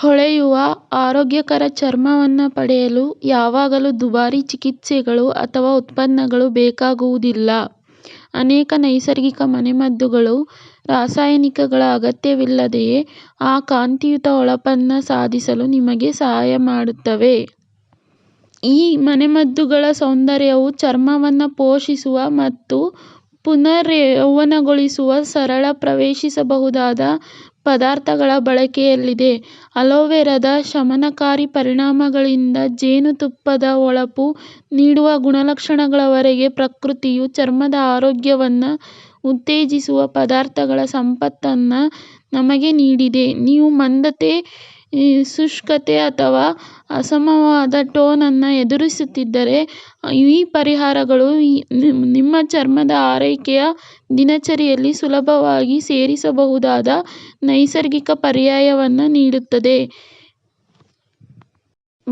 ಹೊಳೆಯುವ, ಆರೋಗ್ಯಕರ ಚರ್ಮವನ್ನು ಪಡೆಯಲು ಯಾವಾಗಲೂ ದುಬಾರಿ ಚಿಕಿತ್ಸೆಗಳು ಅಥವಾ ಉತ್ಪನ್ನಗಳು ಬೇಕಾಗುವುದಿಲ್ಲ. ಅನೇಕ ನೈಸರ್ಗಿಕ ಮನೆಮದ್ದುಗಳು ರಾಸಾಯನಿಕಗಳ ಅಗತ್ಯವಿಲ್ಲದೆಯೇ ಆ ಕಾಂತಿಯುತ ಹೊಳಪನ್ನು ಸಾಧಿಸಲು ನಿಮಗೆ ಸಹಾಯ ಮಾಡುತ್ತವೆ. ಈ ಮನೆಮದ್ದುಗಳ ಸೌಂದರ್ಯವು ಚರ್ಮವನ್ನು ಪೋಷಿಸುವ ಮತ್ತು ಪುನರ್ಯೌವನಗೊಳಿಸುವ ಸರಳ, ಪ್ರವೇಶಿಸಬಹುದಾದ ಪದಾರ್ಥಗಳ ಬಳಕೆಯಲ್ಲಿದೆ. ಅಲೋವೆರಾದ ಶಮನಕಾರಿ ಪರಿಣಾಮಗಳಿಂದ ಜೇನುತುಪ್ಪದ ಹೊಳಪು ನೀಡುವ ಗುಣಲಕ್ಷಣಗಳವರೆಗೆ ಪ್ರಕೃತಿಯು ಚರ್ಮದ ಆರೋಗ್ಯವನ್ನು ಉತ್ತೇಜಿಸುವ ಪದಾರ್ಥಗಳ ಸಂಪತ್ತನ್ನು ನಮಗೆ ನೀಡಿದೆ. ನೀವು ಮಂದತೆ, ಶುಷ್ಕತೆ ಅಥವಾ ಅಸಮವಾದ ಟೋನ್ ಅನ್ನು ಎದುರಿಸುತ್ತಿದ್ದರೆ, ಈ ಪರಿಹಾರಗಳು ನಿಮ್ಮ ಚರ್ಮದ ಆರೈಕೆಯ ದಿನಚರಿಯಲ್ಲಿ ಸುಲಭವಾಗಿ ಸೇರಿಸಬಹುದಾದ ನೈಸರ್ಗಿಕ ಪರ್ಯಾಯವನ್ನು ನೀಡುತ್ತದೆ.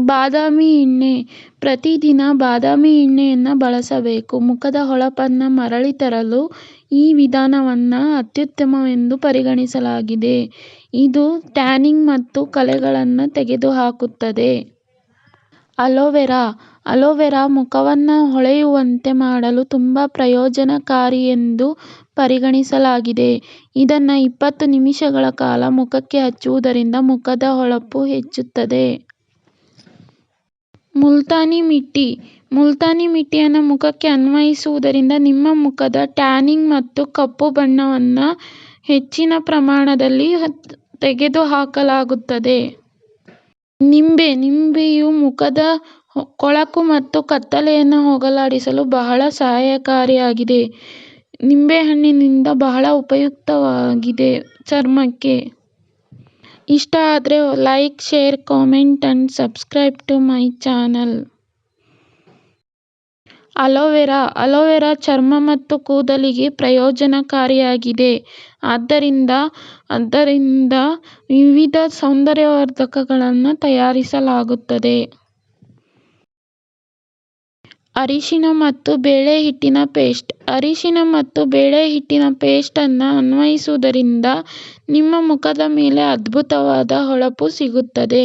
ಬಾದಾಮಿ ಎಣ್ಣೆ ಪ್ರತಿದಿನ ಬಾದಾಮಿ ಎಣ್ಣೆಯನ್ನು ಬಳಸಬೇಕು. ಮುಖದ ಹೊಳಪನ್ನು ಮರಳಿ ತರಲು ಈ ವಿಧಾನವನ್ನು ಅತ್ಯುತ್ತಮವೆಂದು ಪರಿಗಣಿಸಲಾಗಿದೆ. ಇದು ಟ್ಯಾನಿಂಗ್ ಮತ್ತು ಕಲೆಗಳನ್ನು ತೆಗೆದುಹಾಕುತ್ತದೆ. ಅಲೋವೆರಾ ಅಲೋವೆರಾ ಮುಖವನ್ನು ಹೊಳೆಯುವಂತೆ ಮಾಡಲು ತುಂಬಾ ಪ್ರಯೋಜನಕಾರಿಯೆಂದು ಪರಿಗಣಿಸಲಾಗಿದೆ. ಇದನ್ನು ಇಪ್ಪತ್ತು ನಿಮಿಷಗಳ ಕಾಲ ಮುಖಕ್ಕೆ ಹಚ್ಚುವುದರಿಂದ ಮುಖದ ಹೊಳಪು ಹೆಚ್ಚುತ್ತದೆ. ಮುಲ್ತಾನಿ ಮಿಟ್ಟಿ ಮುಲ್ತಾನಿ ಮಿಟ್ಟಿಯನ್ನು ಮುಖಕ್ಕೆ ಅನ್ವಯಿಸುವುದರಿಂದ ನಿಮ್ಮ ಮುಖದ ಟ್ಯಾನಿಂಗ್ ಮತ್ತು ಕಪ್ಪು ಬಣ್ಣವನ್ನು ಹೆಚ್ಚಿನ ಪ್ರಮಾಣದಲ್ಲಿ ತೆಗೆದುಹಾಕಲಾಗುತ್ತದೆ. ನಿಂಬೆ ನಿಂಬೆಯು ಮುಖದ ಕೊಳಕು ಮತ್ತು ಕತ್ತಲೆಯನ್ನು ಹೋಗಲಾಡಿಸಲು ಬಹಳ ಸಹಾಯಕಾರಿಯಾಗಿದೆ. ನಿಂಬೆಹಣ್ಣಿನಿಂದ ಬಹಳ ಉಪಯುಕ್ತವಾಗಿದೆ ಚರ್ಮಕ್ಕೆ. ಇಷ್ಟ ಆದರೆ like, share, comment and subscribe to my channel aloe vera aloe vera ಚರ್ಮ ಮತ್ತು ಕೂದಲಿಗೆ ಪ್ರಯೋಜನಕಾರಿಯಾಗಿದೆ. ಆದ್ದರಿಂದ ಅದರಿಂದ ವಿವಿಧ ಸೌಂದರ್ಯವರ್ಧಕಗಳನ್ನು ತಯಾರಿಸಲಾಗುತ್ತದೆ. ಅರಿಶಿನ ಮತ್ತು ಬೇಳೆ ಹಿಟ್ಟಿನ ಪೇಸ್ಟ್ ಅರಿಶಿನ ಮತ್ತು ಬೇಳೆಹಿಟ್ಟಿನ ಪೇಸ್ಟ್ ಅನ್ನು ಅನ್ವಯಿಸುವುದರಿಂದ ನಿಮ್ಮ ಮುಖದ ಮೇಲೆ ಅದ್ಭುತವಾದ ಹೊಳಪು ಸಿಗುತ್ತದೆ.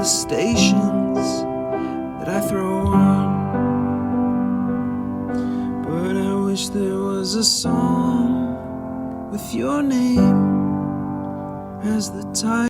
the stations that I throw on. But I wish there was a song with your name as the title.